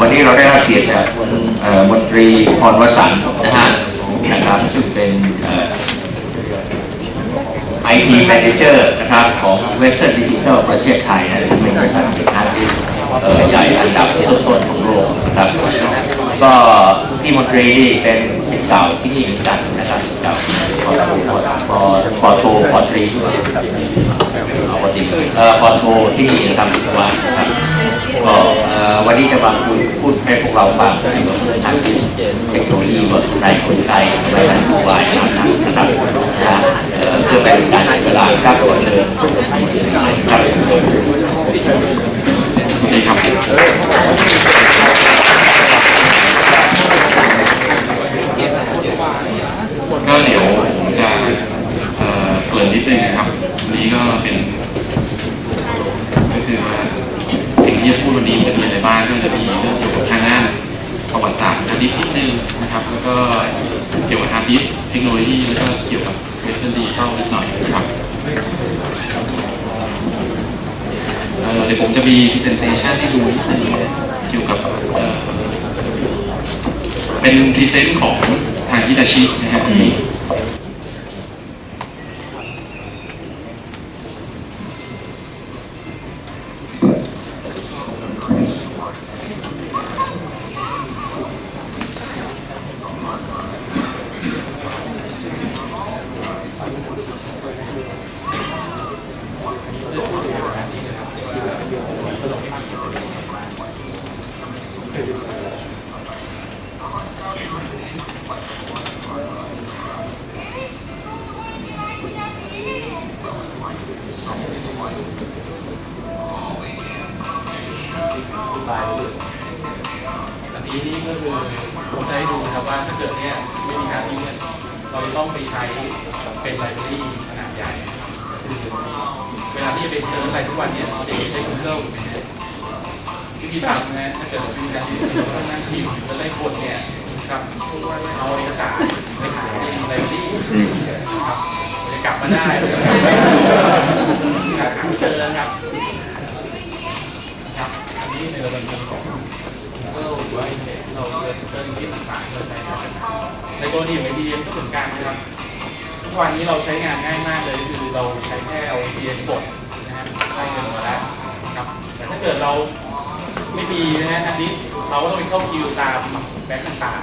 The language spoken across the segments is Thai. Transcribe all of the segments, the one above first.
วันนี้เราได้รับเกียรติจากคุณเอ่อมนตรีพรวสันต์นะฮะนะครับซึ่งเป็นไอทีแมเนเจอร์นะครับของ Western Digital ประเทศไทยนะซึ่เป็นบริษัทสินค้าที่ใหญ่อันดับต้นๆของโลกนะครับก็พี่มนตรีนี่เป็นศิษย์เก่าที่นี่เหมือนกันนะครับศิษย์เก่าพอพอพอโทพอตรีปกติเอ่อพอโทที่นี่นะครับวิศ วันนี้จะมาพูดพูดให้พวกเราฟังเรื่องทางเทคโนโลยีว่าในคนไทยทำไมมันวุ่นวายทางนั้นนะครับนเพื่อเป็นการเวลาครับก่อนเลยครับ ดีครับก็เดี๋ยวผมจะเอ่อเกริ่นนิดนึงนะครับวันนี้ก็เป็น ก็คือว่าสิ่งที่จะพูดวันนี้จะมีอะไรบ้างก็จะมีเรื่องเกี่ยวกับทางด้านประวัติศาสตร์ฮาร์ดดิสก์นิดนึงนะครับ แล้ว ก็เกี่ยวกับฮาร์ดดิสก์เทคโนโลยีแล้วก็เกี่ยวกับเวสเทิร์นดิจิทัลนิดหน่อยนะครับเดี๋ยวผมจะมีพรีเซนเทชันให้ดูนิดนึงเกี่ยวกับเป็นพรีเซนต์ของทางฮิตาชินะครับ ผมจะให้ดูนะครับว่าถ้าเกิดเนี่ยไม่มีการที่เนี่ยเราจะต้องไปใช้เป็นไลบรารีขนาดใหญ่คือเวลาที่จะไปเซิร์ชอะไรทุกวันเนี่ยเราจะใช้ Google ถูกไหมฮะวิธีทำนะถ้าเกิดมีการที่เราต้องนั่งพิมพ์แล้วได้คนเนี่ยครับเอาเอกสารไปขายในไลบรารีครับจะกลับมาได้หาไม่เจอครับครับ อันนี้ในระดับของ Google หรือว่า เราเซิร์ชเซิร์ชที่ต่างๆเราใช้กันในกรณีของ ATM ก็เหมือนกันนะครับทุกวันนี้เราใช้งานง่ายมากเลยคือเราใช้แค่เอา ATM กดนะฮะได้เงินมาแล้วครับแต่ถ้าเกิดเราไม่มีนะฮะอันนี้เราก็ต้องไปเข้าคิวตามแบงก์ต่างๆ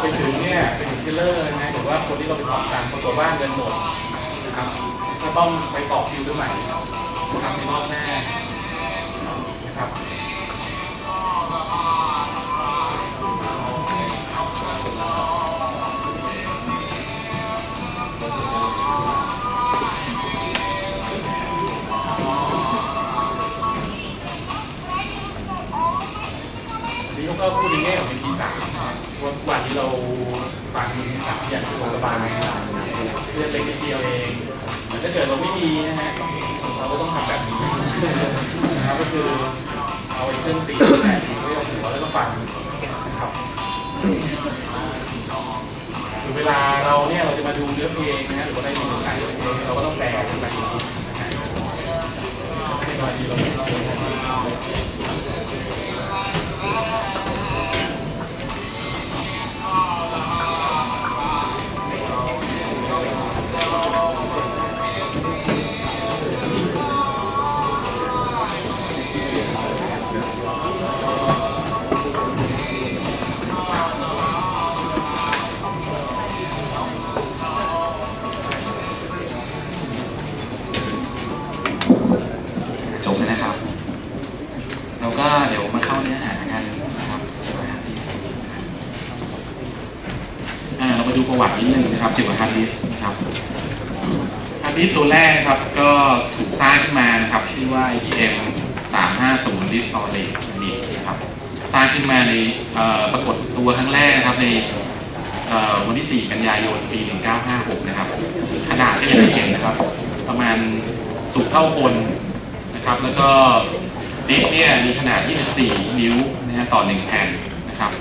ไปถึงเนี่ยไปถึงเทเลอร์นะฮะหรือว่าคนที่เราไปถอนตังค์ปรากฏว่าเงินหมดนะครับก็ต้องไปต่อคิวด้วยใหม่นะครับในรอบหน้า พูดในแง่ของเป็นปีศาจนะวันที่เราฟังเป็นปีศาจอย่างสะดวกสบายเรื่องเล็กนิดเดียวเองแต่ถ้าเกิดเราไม่มีนะฮะเราก็ต้องทำแบบนี้นะครับก็คือเอาเครื่องสีแตะไว้กับหัวแล้วก็ฟังนะครับคือเวลาเราเนี่ยเราจะมาดูเนื้อเพลงนะฮะหรือว่าได้ยิน แล้วก็เดี๋ยวมาเข้าเนื้อหากันนะครับอ่าเรามาดูประวัตินิดนึงนะครับเกี่ยวกับฮาร์ดดิสนะครับฮาร์ดดิสตัวแรกครับก็ถูกสร้างขึ้นมานะครับชื่อว่า IBM 350 Disk Storage นนี้นะครับสร้างขึ้นมาในปรากฏตัวครั้งแรกนะครับในวันที่ 4 กันยายน ปี 1956 นะครับ ขนาดก็อย่างที่เห็นนะครับ ประมาณสุกเท่าคนนะครับ แล้วก็ ดิสเนี่ยมีขนาด 24 นิ้วนะฮะต่อ 1 แผ่นนะครับ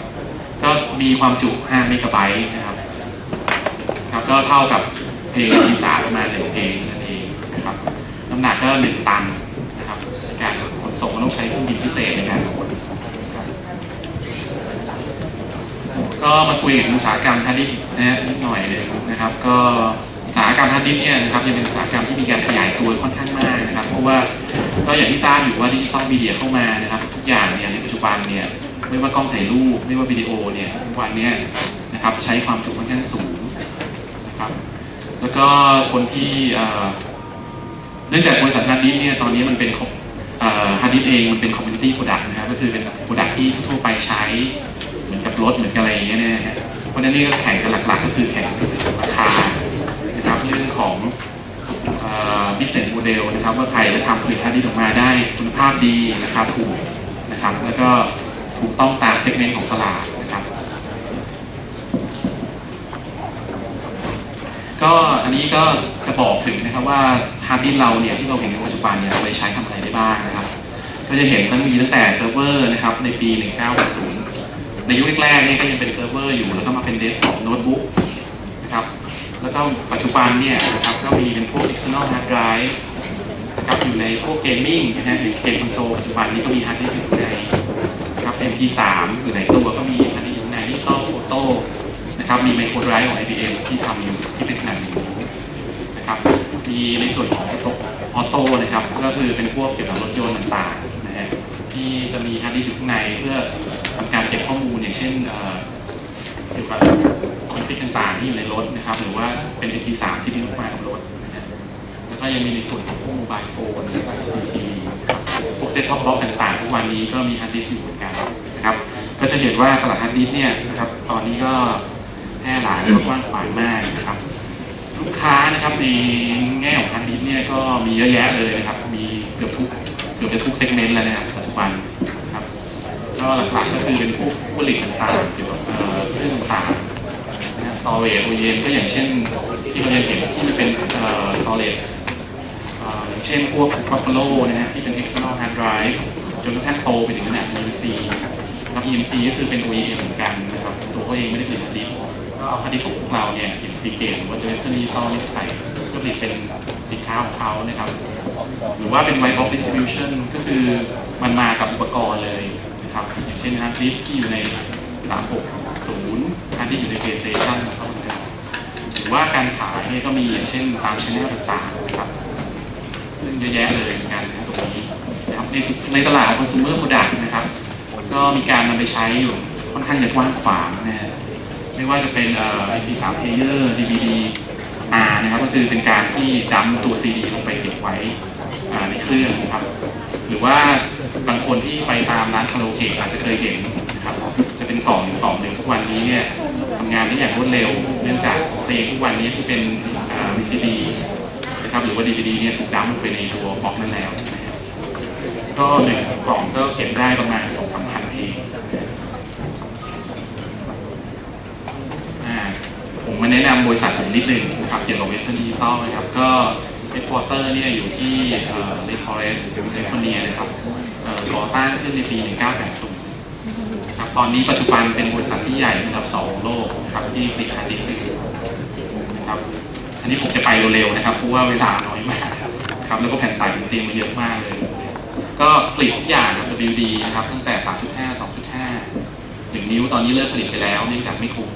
ก็มีความจุ 5 เมกะไบต์นะครับครับก็เท่ากับเพลงอีสานประมาณ1เพลงนั่นเองนะครับ น้ำหนักก็ 1 ตันนะครับการขนส่งก็ต้องใช้เครื่องบินพิเศษในการขนก็มาคุยถึงอุตสาหกรรมทันดิสนะฮะนิดหน่อยเลยนะครับ ก็อุตสาหกรรมทันดิสเนี่ยนะครับยังเป็นอุตสาหกรรมที่มีการขยายตัวค่อนข้างมากนะครับ เพราะว่า ก็อย่างที่ทราบอยู่ว่าดิจิตอลมีเดียเข้ามานะครับทุกอย่างเนี่ยในปัจจุบันเนี่ยไม่ว่ากล้องถ่ายรูปไม่ว่าวิดีโอเนี่ยทุกวันเนี่ยนะครับใช้ความจุค่อนข้างสูงนะครับแล้วก็คนที่เนื่องจากบริษัทฮาร์ดดิสก์เนี่ยตอนนี้มันเป็นฮาร์ดดิสก์เองมันเป็นคอมมูนิตี้โปรดักต์นะครับก็คือเป็นโปรดักต์ที่ทั่วไปใช้เหมือนกับรถเหมือนกับอะไรอย่างเงี้ยนะฮะเพราะฉะนั้นนี่ก็แข่งกันหลักๆ ก็คือแข่งราคานะครับเรื่องของ เอ่อ business model นะครับว่าใครจะทำผลิตภัณฑ์นี้ออกมาได้คุณภาพดีราคาถูกนะครับแล้วก็ถูกต้องตามเซกเมนต์ของตลาดนะครับ ก็อันนี้ก็จะบอกถึงนะครับว่าฮาร์ดดิสเราเนี่ยที่เราเห็นในปัจจุบันเนี่ยเราไปใช้ทำอะไรได้บ้างนะครับ ก็จะเห็นตั้งมีตั้งแต่เซิร์ฟเวอร์นะครับในปี 1960 ในยุคแรกๆเนี่ยก็ยังเป็นเซิร์ฟเวอร์อยู่แล้วก็มาเป็นเดสก์ท็อปโน้ตบุ๊ก แล้วก็ปัจจุบันเนี่ยนะครับก็มีเป็นพวก external hard drive ครับอยู่ในพวกเกมมิ่งนะฮะหรือเกมคอนโซลปัจจุบันนี้ก็มีฮาร์ดดิสก์ในครับ MP3 อยู่ในตัวก็มีฮาร์ดดิสก์ในดิจิตอลโฟโต้นะครับมีไมโครไดรฟ์ของ IBM ที่ทำอยู่ที่เป็นขนาดนึ่งนิ้นะครับมีในส่วนของออโต้นะครับ ก็คือเป็นพวกเกี่ยวกับรถยนต์ต่างๆนะฮะที่จะมีฮาร์ดดิสก์อยู่ข้างในเพื่อทำการเก็บข้อมูลอย่างเช่นเอ่อเกี่ยวกับ คอนฟิกต่างๆที่อยู่ในรถนะครับ หรือว่าเป็น MP3 ที่ลิงก์มากับรถนะแล้วก็ยังมีในส่วนของพวกโมบายโฟนแล้วก็ทีพวกเซ็ตท็อปบล็อกต่างๆทุกวันนี้ก็มีฮาร์ดดิสก์อยู่เหมือนกันนะครับ ก็จะเห็นว่าตลาดฮาร์ดดิสเนี่ยนะครับตอนนี้ก็แพร่หลายและกว้างขวางมากนะครับ ลูกค้านะครับในแง่ของฮาร์ดดิสเนี่ยก็มีเยอะแยะเลยนะครับ มีเกือบทุกเกือบจะทุกเซกเมนต์แล้วนะครับปัจจุบันครับก็หลักๆก็คือเป็นพวกผู้ผลิตต่าง เวตโอเยนก็อย่างเช่นที่เรายังเห็นที่มันเป็นซอเลตอย่างเช่นพวก Buffalo นะฮะที่เป็น external hard drive จนกระทั่งโตไปถึงขนาด EMC นะครับ EMC ก็คือเป็น OEM เหมือนกันนะครับตัวเขาเองไม่ได้ผลิตฮาร์ดดิสก์ก็เอาฮาร์ดดิสก์ของพวกเราเนี่ย EMC เกตหรือว่า Western Digital เนี่ใส่ก็ผลิตเป็นสินค้าของเขานะครับ หรือว่าเป็น white box distribution ก็คือมันมากับอุปกรณ์เลยนะครับอย่างเช่นฮาร์ดดิสก์ที่อยู่ใน 360ฮาร์ดดิสก์อยู่ใน PlayStation นะครับ หรือว่าการขายเนี่ยก็มีอย่างเช่นตามช anel ต่างๆนะครับ ซึ่งเยอะแยะเลยเหมือนกันนะตรงนี้นะครับในในตลาด consumer product นะครับ ก็มีการนำไปใช้อยู่ค่อนข้างจะกว้างขวางนะฮะไม่ว่าจะเป็นเอ่อ MP3 player DVD R นะครับก็คือเป็นการที่ดัมตัว CD ลงไปเก็บไว้ในเครื่องนะครับ หรือว่าบางคนที่ไปตามร้านคาราโอเกะอาจจะเคยเห็นนะครับจะเป็นกล่องกล่องหนึ่งทุกวันนี้เนี่ยานได้อย่างรวดเร็ว เนื่องจากเพลงทุกวันนี้ที่เป็น VCD นะครับหรือว่า DVD เนี่ยถูกดัมลงไปในตัวบล็อกนั่นแล้ว ก็หนึ่งกล่องก็เก็บได้ประมาณสองสามพันเพลงผมมาแนะนำบริษัทผมนิดหนึ่งนะครับเกี่ยวกับเวสเทิร์นดิจิตอลนะครับก็เฮดควอเตอร์เนี่ยอยู่ที่เลคอเรสแคลิฟอร์เนียนะครับก่อตั้งขึ้นในปี 1980 ตอนนี้ปัจจุบันเป็นบริษัทที่ใหญ่อันดับสองของโลกนะครับที่ผลิตฮาร์ดดิสก์นะครับ อันนี้ผมจะไปเร็วๆนะครับเพราะว่าเวลาน้อยมากครับแล้วก็แผ่นใสผมเตรียมมาเยอะมากเลย ก็ผลิตทุกอย่างครับ WD นะครับตั้งแต่ 3.5 2.5 1นิ้วตอนนี้เลิกผลิตไปแล้วเนื่องจากไม่คุ้ม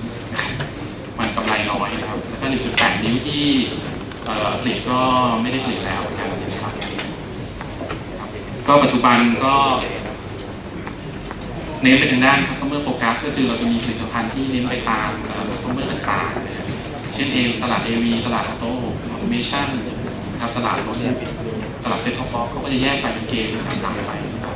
มันกำไรน้อยนะครับ แล้วก็ 1.8 นิ้วที่ผลิตก็ไม่ได้ผลิตแล้วนะครับก็ปัจจุบันก็ เน้นไปทางด้าน customer focus ก็คือเราจะมีผลิตภัณฑ์ที่เน้นไปตาม customer ต่างๆ เช่นเองตลาด AV ตลาดออโต้ออโตเมชันนะครับตลาดรถเนี่ยตลาดเซ็ตท็อปบ็อกเขาก็จะแยกไปเป็นเกมต่างๆไปนะครับ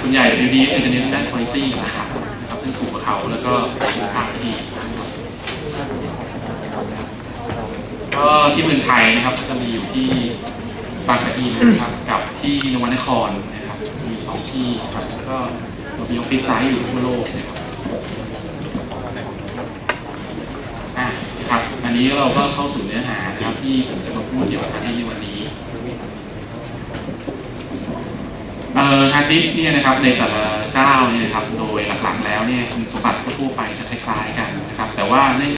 ส่วนใหญ่ AV ก็จะเน้นด้านคุณภาพนะครับนะครับซึ่งถูกกว่าเขาแล้วก็คุณภาพที่ก็ที่เมืองไทยนะครับก็จะมีอยู่ที่บางปะอินนะครับกับที่นวนครนะครับมีสองที่ครับแล้วก็ เรามีออฟฟิศไซส์อยู่ทั่วโลกนะครับอะครับ อันนี้เราก็เข้าสู่เนื้อหาครับที่ผมจะมาพูดเกี่ยวกับฮาร์ดดิสในวันนี้เอ่อฮาร์ดดิสเนี่ยนะครับในแต่ละเจ้าเนี่ยนะครับโดยหลักๆแล้วเนี่ยคุณสมบัติทั่วไปจะคล้ายๆกันนะครับ แต่ว่าเนื่อง